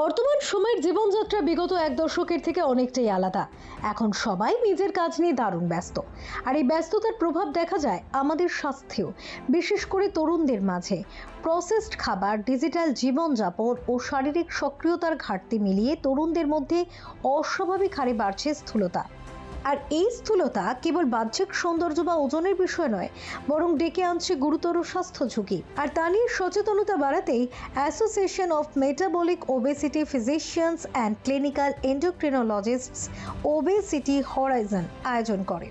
বর্তমান সময়ের জীবনযাত্রা বিগত এক দশকের থেকে অনেকটাই আলাদা। এখন সবাই নিজের কাজ নিয়ে দারুণ ব্যস্ত। আর এই ব্যস্ততার প্রভাব দেখা যায় আমাদের স্বাস্থ্যেও, বিশেষ করে তরুণদের মাঝে। প্রসেসড খাবার, ডিজিটাল জীবনযাপন ও শারীরিক সক্রিয়তার ঘাটতি মিলিয়ে তরুণদের মধ্যে অস্বাভাবিক হারে বাড়ছে স্থূলতা। আর এই স্থূলতা কেবল বাহ্যিক সৌন্দর্য বা ওজনের বিষয় নয়, বরং ডেকে আনছে গুরুতর স্বাস্থ্য ঝুঁকি। আর তা নিয়ে সচেতনতা বাড়াতেই association of metabolic obesity physicians and clinical endocrinologists obesity horizon আয়োজন করে।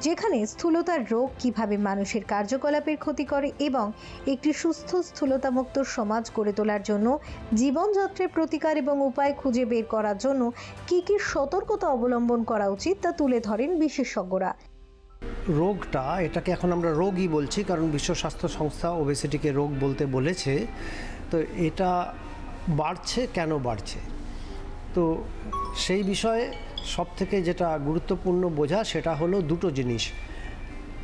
যেখানে স্থূলতার রোগ কীভাবে মানুষের কার্যকলাপের ক্ষতি করে এবং একটি সুস্থ স্থূলতামুক্ত সমাজ গড়ে তোলার জন্য জীবনযাত্রার প্রতিকার এবং উপায় খুঁজে বের করার জন্য কি কি সতর্কতা অবলম্বন করা উচিত তা তুলে ধরেন বিশেষজ্ঞরা। রোগটা এটাকে এখন আমরা রোগই বলছি কারণ বিশ্ব স্বাস্থ্য সংস্থা ওবেসিটিকে রোগ বলতে বলেছে। তো এটা বাড়ছে, কেন বাড়ছে? তো সেই বিষয়ে সব থেকে যেটা গুরুত্বপূর্ণ বোঝা সেটা হলো দুটো জিনিস।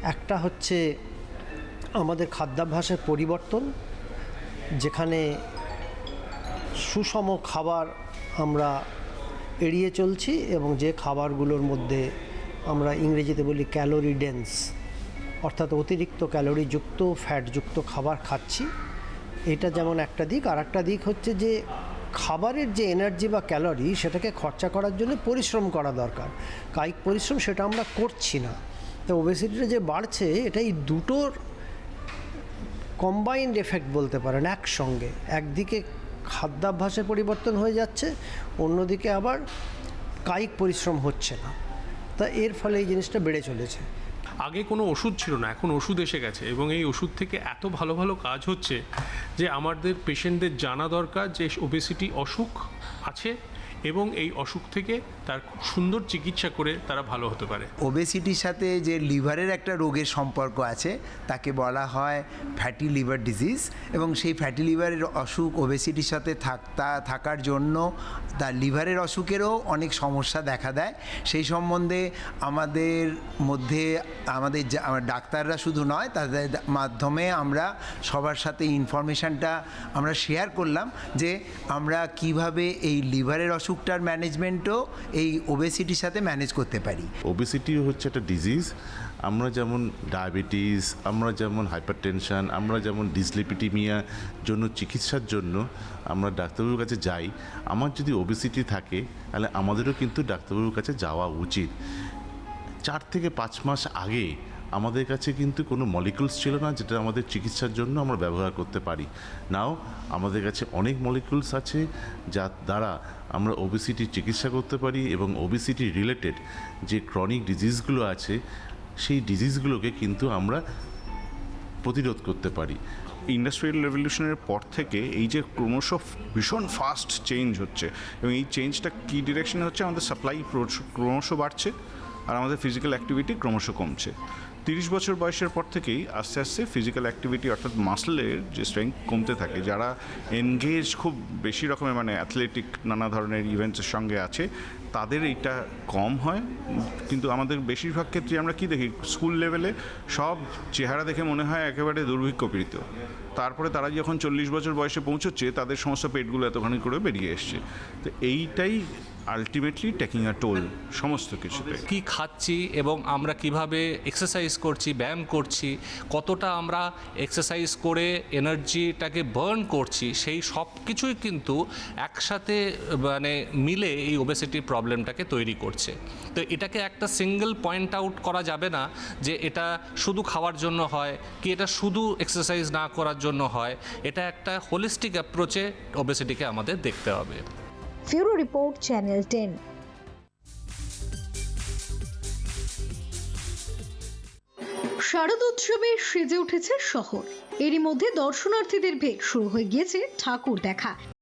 একটা হচ্ছে আমাদের খাদ্যাভ্যাসের পরিবর্তন, যেখানে সুষম খাবার আমরা এড়িয়ে চলছি এবং যে খাবারগুলোর মধ্যে আমরা ইংরেজিতে বলি ক্যালোরি ডেন্স অর্থাৎ অতিরিক্ত ক্যালোরিযুক্ত ফ্যাটযুক্ত খাবার খাচ্ছি। এটা যেমন একটা দিক আর একটা দিক হচ্ছে যে খাবারের যে এনার্জি বা ক্যালোরি, সেটাকে খরচা করার জন্য পরিশ্রম করা দরকার। কায়িক পরিশ্রম সেটা আমরা করছি না। তো ওবেসিটিটা যে বাড়ছে, এটা এই দুটোর কম্বাইন্ড এফেক্ট বলতে পারেন একসঙ্গে। একদিকে খাদ্যাভ্যাসের পরিবর্তন হয়ে যাচ্ছে, অন্যদিকে আবার কায়িক পরিশ্রম হচ্ছে না। তা এর ফলে এই জিনিসটা বেড়ে চলেছে। আগে কোনো ওষুধ ছিল না, এখন ওষুধ এসে গেছে এবং এই ওষুধ থেকে এত ভালো ভালো কাজ হচ্ছে যে আমাদের পেশেন্টদের জানা দরকার যে ওবেসিটি অসুখ আছে এবং এই অসুখ থেকে তার খুব সুন্দর চিকিৎসা করে তারা ভালো হতে পারে। ওবেসিটির সাথে যে লিভারের একটা রোগের সম্পর্ক আছে, তাকে বলা হয় ফ্যাটি লিভার ডিজিজ এবং সেই ফ্যাটি লিভারের অসুখ ওবেসিটির সাথে থাকতা, থাকার জন্য তার লিভারের অসুখেরও অনেক সমস্যা দেখা দেয়। সেই সম্বন্ধে আমাদের মধ্যে, আমাদের ডাক্তাররা শুধু নয়, তাদের মাধ্যমে আমরা সবার সাথে ইনফরমেশানটা আমরা শেয়ার করলাম যে আমরা কীভাবে এই লিভারের অসুখটার ম্যানেজমেন্টও এই ওবেসিটির সাথে ম্যানেজ করতে পারি। ওবেসিটি হচ্ছে একটা ডিজিজ আমরা যেমন ডায়াবেটিস আমরা যেমন হাইপারটেনশন আমরা যেমন ডিসলিপিটিমিয়া জন্য চিকিৎসার জন্য আমরা ডাক্তারবাবুর কাছে যাই, আমার যদি ওবেসিটি থাকে, তাহলে আমাদেরও কিন্তু ডাক্তারবাবুর কাছে যাওয়া উচিত। চার থেকে পাঁচ মাস আগে আমাদের কাছে কিন্তু কোনো মলিকুলস ছিল না যেটা আমাদের চিকিৎসার জন্য আমরা ব্যবহার করতে পারি। নাও আমাদের কাছে অনেক মলিকুলস আছে যার দ্বারা আমরা ওবিসিটির চিকিৎসা করতে পারি এবং ওবিসিটি রিলেটেড যে ক্রনিক ডিজিজগুলো আছে, সেই ডিজিজগুলোকে কিন্তু আমরা প্রতিরোধ করতে পারি। ইন্ডাস্ট্রিয়াল রেভলিউশনের পর থেকে এই যে ক্রমশ ভীষণ ফাস্ট চেঞ্জ হচ্ছে এবং এই চেঞ্জটা কী ডিরেকশনে হচ্ছে? আমাদের সাপ্লাই ক্রমশ বাড়ছে। আর আমাদের ফিজিক্যাল অ্যাক্টিভিটি ক্রমশ কমছে। তিরিশ বছর বয়সের পর থেকেই আস্তে আস্তে ফিজিক্যাল অ্যাক্টিভিটি অর্থাৎ মাসলের যে স্ট্রেংথ কমতে থাকে, যারা এনগেজ খুব বেশি রকমের মানে অ্যাথলেটিক নানা ধরনের ইভেন্টসের সঙ্গে আছে, তাদের এইটা কম হয়। কিন্তু আমাদের বেশিরভাগ ক্ষেত্রে আমরা কি দেখি স্কুল লেভেলে সব চেহারা দেখে মনে হয় একেবারে দুর্ভিক্ষপীড়িত তারপরে তারা যখন চল্লিশ বছর বয়সে পৌঁছচ্ছে, তাদের সমস্ত পেটগুলো এতখানি করে বেরিয়ে এসছে। তো এইটাই আলটিমেটলি টেকিং আ টোল সমস্ত কিছুতে। কি খাচ্ছি এবং আমরা কীভাবে এক্সারসাইজ করছি, ব্যায়াম করছি, কতটা আমরা এক্সারসাইজ করে এনার্জিটাকে বার্ন করছি, সেই সব কিছুই কিন্তু একসাথে মানে মিলে এই ওবেসিটি প্রবলেমটাকে তৈরি করছে। তো এটাকে একটা সিঙ্গেল পয়েন্ট আউট করা যাবে না যে এটা শুধু খাওয়ার জন্য হয়, কি এটা শুধু এক্সারসাইজ না করার জন্য হয়, এটা একটা হোলিস্টিক অ্যাপ্রোচে ওবেসিটিকে আমাদের দেখতে হবে। ফিউরো রিপোর্ট চ্যানেল টেন শারদ উৎসবে সেজে উঠেছে শহর। এরই মধ্যে দর্শনার্থীদের ভিড় শুরু হয়ে গিয়েছে ঠাকুর দেখা।